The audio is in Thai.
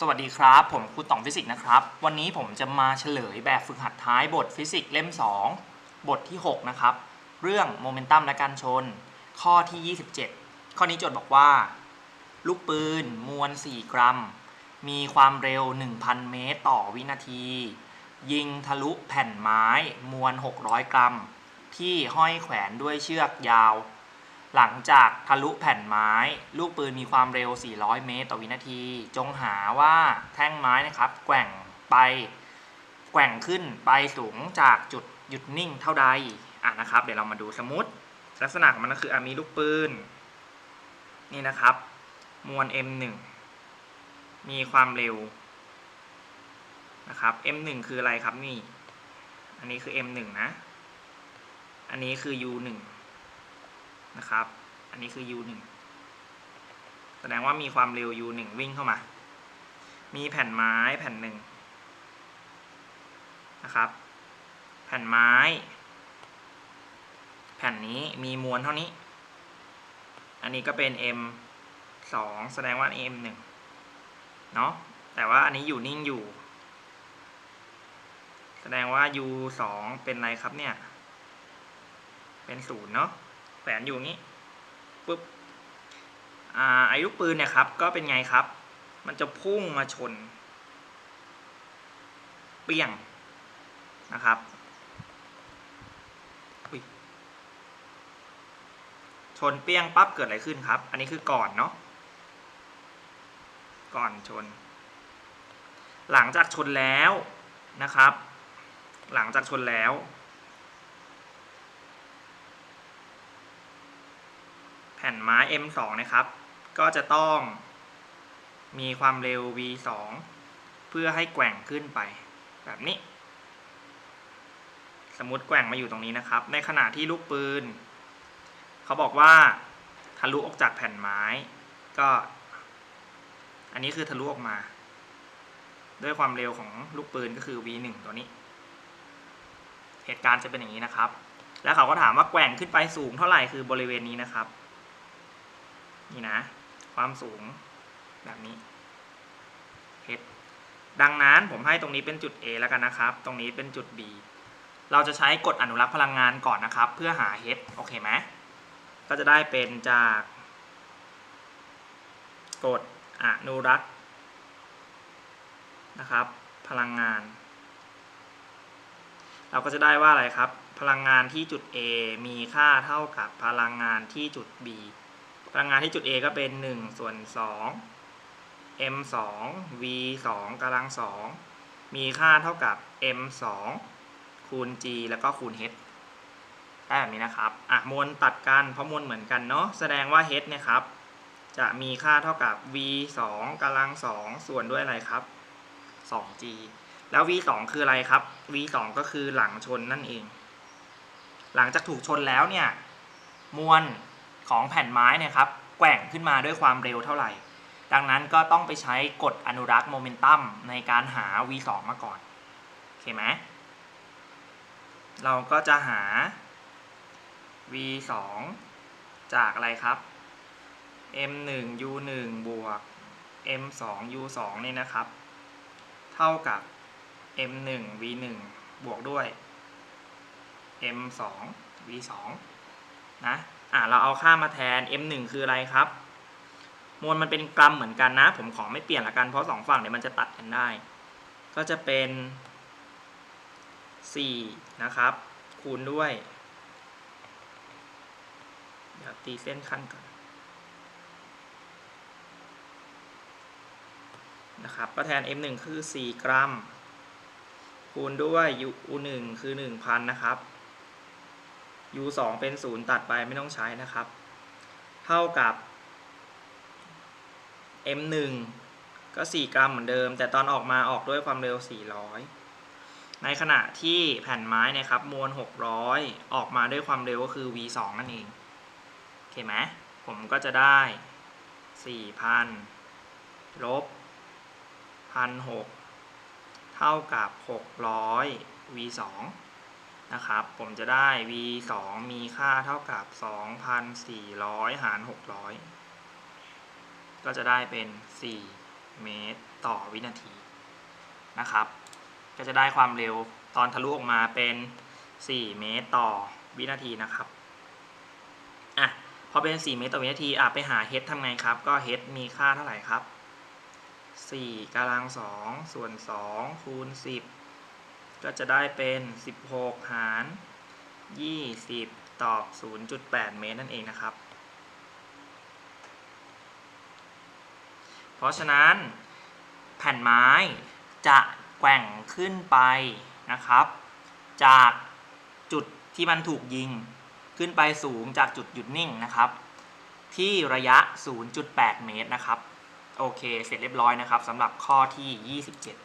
สวัสดีครับ ผมครูต่องฟิสิกส์นะครับ วันนี้ผมจะมาเฉลยแบบฝึกหัดท้ายบทฟิสิกส์เล่ม 2 บทที่ 6 นะครับ เรื่องโมเมนตัมและการชน ข้อที่ 27 ข้อนี้โจทย์บอกว่า ลูกปืน มวล 4 กรัม มีความเร็ว 1,000 เมตรต่อวินาที ยิงทะลุแผ่นไม้ มวล 600 กรัม ที่ห้อยแขวนด้วยเชือกยาว หลังจากทะลุแผ่นไม้ ลูกปืนมีความเร็ว 400 เมตร ต่อวินาที จงหาว่าแท่งไม้นะครับ แกว่งไปแกว่งขึ้นไปสูงจากจุดหยุดนิ่งเท่าใดอะนะครับ เดี๋ยวเรามาดูสมมติ ลักษณะของมันก็คืออมีลูกปืน นี่นะครับ มวล m1 มีความเร็วนะครับ m1 คืออะไรครับนี่ อันนี้คือ m1 นะ อันนี้คือ u1 นะครับ อันนี้คือ u1 แสดงว่ามีความเร็ว u1 วิ่งเข้ามา มีแผ่นไม้แผ่นหนึ่งนะครับ แผ่นไม้ แผ่นนี้มีมวลเท่านี้ อันนี้ก็เป็น m 2แสดงว่า m 1เนาะแต่ว่าอันนี้อยู่นิ่งอยู่ แสดงว่า u 2เป็นอะไรครับเนี่ย เป็นศูนย์เนาะ แขวนอยู่นี้ปุ๊บอ่าไอ้ลูกปืนเนี่ยครับ ก็เป็นไงครับ มันจะพุ่งมาชน เปี้ยงนะครับชนเปี้ยงปั๊บเกิดอะไรขึ้นครับ อันนี้คือก่อนเนาะ ก่อนชน หลังจากชนแล้วนะครับ หลังจากชนแล้ว ผ่นไม้ M2 นะครับ ก็จะต้องมีความเร็ว V2 เพื่อให้แกว่งขึ้นไป แบบนี้ สมมติแกว่งมาอยู่ตรงนี้นะครับ ในขณะที่ลูกปืน เขาบอกว่าทะลุออกจากแผ่นไม้ ก็ อันนี้คือทะลุออกมา ด้วยความเร็วของลูกปืนก็คือ V1 ตัวนี้ เหตุการณ์จะเป็นอย่างนี้นะครับ แล้วเขาก็ถามว่าแกว่งขึ้นไปสูงเท่าไหร่คือบริเวณนี้นะครับ นี่นะ ความสูงแบบนี้ h ดังนั้นผมให้ตรงนี้เป็นจุด A แล้วกันนะครับ ตรงนี้เป็นจุด B เราจะใช้กฎอนุรักษ์พลังงานก่อนนะครับ เพื่อหา h โอเคไหมก็จะได้เป็นจากกฎอนุรักษ์นะครับ พลังงาน เราก็จะได้ว่าอะไรครับ พลังงานที่จุด A มีค่าเท่ากับพลังงานที่จุด B พลังงานที่จุด A ก็เป็น 1 ส่วน 2 m 2 v 2กำลัง 2 มีค่าเท่ากับ m 2คูณ g แล้วก็คูณ h ได้แบบนี้นะครับ อะมวลตัดกันเพราะมวลเหมือนกันเนาะ แสดงว่า h เนี่ยครับ จะมีค่าเท่ากับ v 2กำลัง 2 ส่วนด้วยอะไรครับ 2g แล้ว v 2คืออะไรครับ v 2ก็คือหลังชนนั่นเอง หลังจากถูกชนแล้วเนี่ย มวล ของแผ่นไม้เนี่ยครับแกว่งขึ้นมาด้วยความเร็วเท่าไหร่ ดังนั้นก็ต้องไปใช้กฎอนุรักษ์โมเมนตัมในการหา v2 มาก่อนโอเคไหมเราก็จะหา v2 จากอะไรครับ m1 u1 บวก m2 u2 เนี่ยนะครับ เท่ากับ m1 v1 บวกด้วย m2 v2 นะ อะเราเอาค่ามาแทน m1 คืออะไรครับ มวลมันเป็นกรัมเหมือนกันนะ ผมขอไม่เปลี่ยนละกันเพราะสองฝั่งเนี่ยมันจะตัดกันได้ ก็จะเป็น4นะครับ คูณด้วย เดี๋ยวตีเส้นขั้นก่อนนะครับก็แทน m1 คือ 4 กรัม คูณด้วย u1 คือ 1,000 นะครับ u 2เป็น 0 ตัดไปไม่ต้องใช้นะครับ เท่ากับ m 1ก็ 4 กรัมเหมือนเดิม แต่ตอนออกมาออกด้วยความเร็ว 400 ในขณะที่แผ่นไม้นะครับมวล 600 ออกมาด้วยความเร็วก็คือ v 2นั่นเองโอเคไหมผมก็จะได้ 4,000ลบ1,600เท่ากับ 600 v 2 นะครับ ผมจะได้ v 2มีค่าเท่ากับ 2,400 หาร 600 ก็จะได้เป็น 4 เมตรต่อวินาทีนะครับ ก็จะได้ความเร็วตอนทะลุออกมาเป็น 4 เมตรต่อวินาทีนะครับอะพอเป็น 4 เมตรต่อวินาทีอะไปหา h ทำไงครับ ก็ h มีค่าเท่าไหร่ครับ 4กำลัง2ส่วน2คูณ 10 ก็จะได้เป็น 16 หาร 20 ตอบ 0.8 เมตรนั่นเองนะครับ เพราะฉะนั้นแผ่นไม้จะแกว่งขึ้นไปนะครับ จากจุดที่มันถูกยิงขึ้นไปสูงจากจุดหยุดนิ่งนะครับ ที่ระยะ 0.8 เมตรนะครับ โอเค เสร็จเรียบร้อยนะครับสำหรับข้อที่ 27